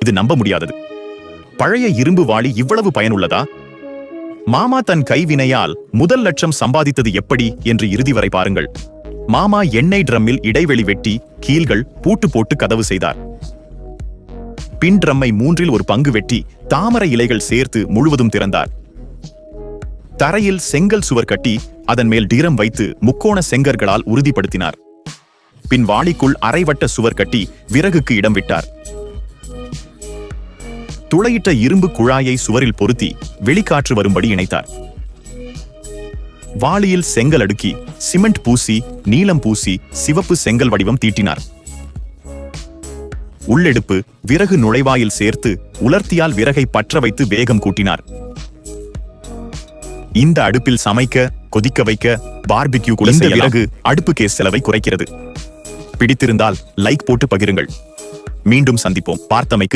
இது நம்ப முடியாதது. பழைய இரும்பு வாளி இவ்வளவு பயனுள்ளதா? மாமா தன் கைவினையால் முதல் லட்சம் சம்பாதித்தது எப்படி என்று இறுதி வரை பாருங்கள். மாமா எண்ணெய் ட்ரம்மில் இடைவெளி வெட்டி கீல்கள் பூட்டு போட்டு கதவு செய்தார். பின் ட்ரம்மை மூன்றில் ஒரு பங்கு வெட்டி தாமரை இலைகள் சேர்த்து முழுவதும் திறந்தார். தரையில் செங்கல் சுவர் கட்டி அதன் மேல் டிரம் வைத்து முக்கோண செங்கர்களால் உறுதிப்படுத்தினார். பின் வாளிக்குள் அரைவட்ட சுவர் கட்டி விறகுக்கு இடம் விட்டார். துளையிட்ட இரும்பு குழாயை சுவரில் பொருத்தி வெளிக்காற்று வரும்படி இணைத்தார். வாளியில் செங்கல் அடுக்கி சிமெண்ட் பூசி நீலம் பூசி சிவப்பு செங்கல் வடிவம் தீட்டினார். உள்ளெடுப்பு விறகு நுழைவாயில் சேர்த்து உலர்த்தியால் விறகை பற்ற வைத்து வேகம் கூட்டினார். இந்த அடுப்பில் சமைக்க கொதிக்க வைக்க பார்பிக்யூ கூட இந்த விறகு அடுப்பு கேஸ் செலவை குறைக்கிறது. பிடித்திருந்தால் லைக் போட்டு பகிருங்கள். மீண்டும் சந்திப்போம். பார்த்தமைக்கு